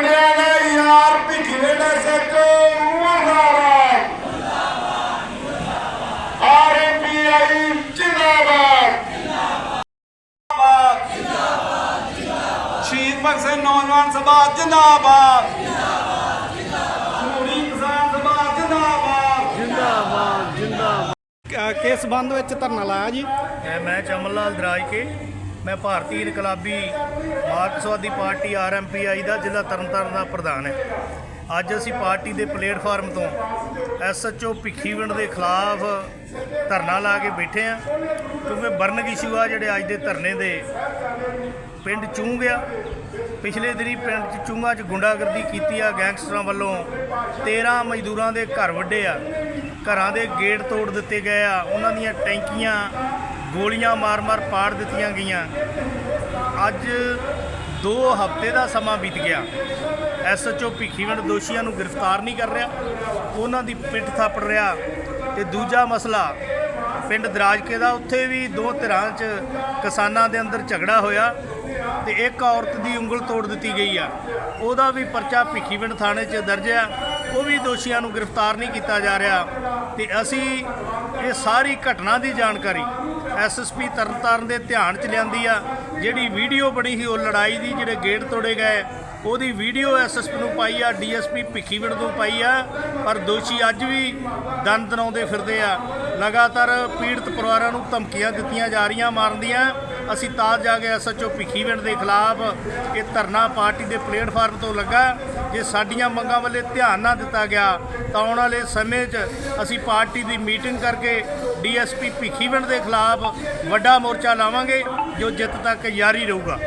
ਮੁੰਡਿਆਂ ਨੇ ਸ਼ਹੀਦ ਭਗਤ ਸਿੰਘ ਨੌਜਵਾਨ ਸਭਾ ਕਿਸ ਵਿੱਚ ਧਰਨਾ ਲਾਇਆ ਜੀ? ਮੈਂ ਚਮਨ ਲਾਲ ਦਰਾਜ ਕੇ। ਮੈਂ ਭਾਰਤੀ ਇਨਕਲਾਬੀ ਮਾਰਕਸਵਾਦੀ ਪਾਰਟੀ ਆਰਐਮਪੀਆਈ ਦਾ ਜ਼ਿਲ੍ਹਾ ਤਰਨਤਾਰਨ ਦਾ ਪ੍ਰਧਾਨ ਹੈ। ਅੱਜ ਅਸੀਂ ਪਾਰਟੀ ਦੇ ਪਲੇਟਫਾਰਮ ਤੋਂ ਐਸਐਚਓ ਭਿੱਖੀਵਿੰਡ ਦੇ ਖਿਲਾਫ ਧਰਨਾ ਲਾ ਕੇ ਬੈਠੇ ਆ ਕਿਉਂਕਿ ਬਰਨਗ ਇਸ਼ੂ ਆ ਜਿਹੜੇ ਅੱਜ ਦੇ ਧਰਨੇ ਦੇ ਪਿੰਡ ਚੂੰਗ ਆ। ਪਿਛਲੇ ਦਿਨੀ ਪਿੰਡ ਚ ਚੂੰਗਾ ਚ ਗੁੰਡਾਗਰਦੀ ਕੀਤੀ ਆ, ਗੈਂਗਸਟਰਾਂ ਵੱਲੋਂ 13 ਮਜ਼ਦੂਰਾਂ ਦੇ ਘਰ ਵੱਡੇ ਆ। ਘਰਾਂ ਦੇ ਗੇਟ ਤੋੜ ਦਿੱਤੇ ਗਏ ਆ, ਉਹਨਾਂ ਦੀਆਂ ਟੈਂਕੀਆਂ ਗੋਲੀਆਂ ਮਾਰ-ਮਾਰ ਪਾੜ ਦਿੱਤੀਆਂ ਗਈਆਂ। ਅੱਜ 2 ਹਫ਼ਤੇ ਦਾ ਸਮਾਂ ਬੀਤ ਗਿਆ। ਐਸਐਚਓ ਭਿੱਖੀਵਿੰਡ ਦੋਸ਼ੀਆਂ ਨੂੰ ਗ੍ਰਿਫਤਾਰ ਨਹੀਂ ਕਰ ਰਿਹਾ। ਉਹਨਾਂ ਦੀ ਪਿੱਠ ਥਾਪੜ ਰਿਹਾ। ਤੇ ਦੂਜਾ ਮਸਲਾ ਪਿੰਡ ਦਰਾਜਕੇ ਦਾ। ਉੱਥੇ ਵੀ ਦੋ ਧਿਰਾਂ 'ਚ ਕਿਸਾਨਾਂ ਦੇ ਅੰਦਰ ਝਗੜਾ ਹੋਇਆ ਤੇ ਇੱਕ ਔਰਤ ਦੀ ਉਂਗਲ ਤੋੜ ਦਿੱਤੀ ਗਈ ਆ। ਉਹਦਾ ਵੀ ਪਰਚਾ ਭਿੱਖੀਵਿੰਡ ਥਾਣੇ 'ਚ ਦਰਜ ਆ। ਉਹ ਵੀ ਦੋਸ਼ੀਆਂ ਨੂੰ ਗ੍ਰਿਫਤਾਰ ਨਹੀਂ ਕੀਤਾ ਜਾ ਰਿਹਾ। ਤੇ ਅਸੀਂ ਇਹ ਸਾਰੀ ਘਟਨਾ ਦੀ ਜਾਣਕਾਰੀ ਐਸਐਸਪੀ ਤਰਨਤਾਰਨ ਦੇ ਧਿਆਨ 'ਚ ਲਿਆਂਦੀ ਆ। ਜਿਹੜੀ ਵੀਡੀਓ ਬਣੀ ਸੀ, ਉਹ ਲੜਾਈ ਦੀ, ਜਿਹੜੇ ਗੇਟ ਤੋੜੇ ਗਏ, ਉਹਦੀ ਵੀਡੀਓ ਐਸਐਸਪੀ ਨੂੰ ਪਾਈ ਆ ਡੀਐਸਪੀ ਭਿੱਖੀਵਿੰਡ ਨੂੰ ਪਾਈ ਆ। ਪਰ ਦੋਸ਼ੀ ਅੱਜ ਵੀ ਦੰਦ ਦਨਾਉਂਦੇ ਫਿਰਦੇ ਆ। ਲਗਾਤਾਰ ਪੀੜਤ ਪਰਿਵਾਰਾਂ ਨੂੰ ਧਮਕੀਆਂ ਦਿੱਤੀਆਂ ਜਾ ਰਹੀਆਂ, ਮਾਰਨ ਦੀਆਂ। ਅਸੀਂ ਤਾਂ ਜਾ ਕੇ ਐਸਐਚਓ ਭਿੱਖੀਵਿੰਡ ਦੇ ਖਿਲਾਫ ਇਹ ਧਰਨਾ ਪਾਰਟੀ ਦੇ ਪਲੇਟਫਾਰਮ ਤੋਂ ਲੱਗਾ। ਜੇ ਸਾਡੀਆਂ ਮੰਗਾਂ ਵੱਲੇ ਧਿਆਨ ਨਾ ਦਿੱਤਾ ਗਿਆ, ਤਾਂ ਆਉਣ ਵਾਲੇ ਸਮੇਂ 'ਚ ਅਸੀਂ ਪਾਰਟੀ ਦੀ ਮੀਟਿੰਗ ਕਰਕੇ ਡੀਐਸਪੀ ਭਿੱਖੀਵਿੰਡ ਦੇ ਖਿਲਾਫ ਵੱਡਾ ਮੋਰਚਾ ਲਾਵਾਂਗੇ, ਜੋ ਜਿੱਤ ਤੱਕ ਜਾਰੀ ਰਹੂਗਾ।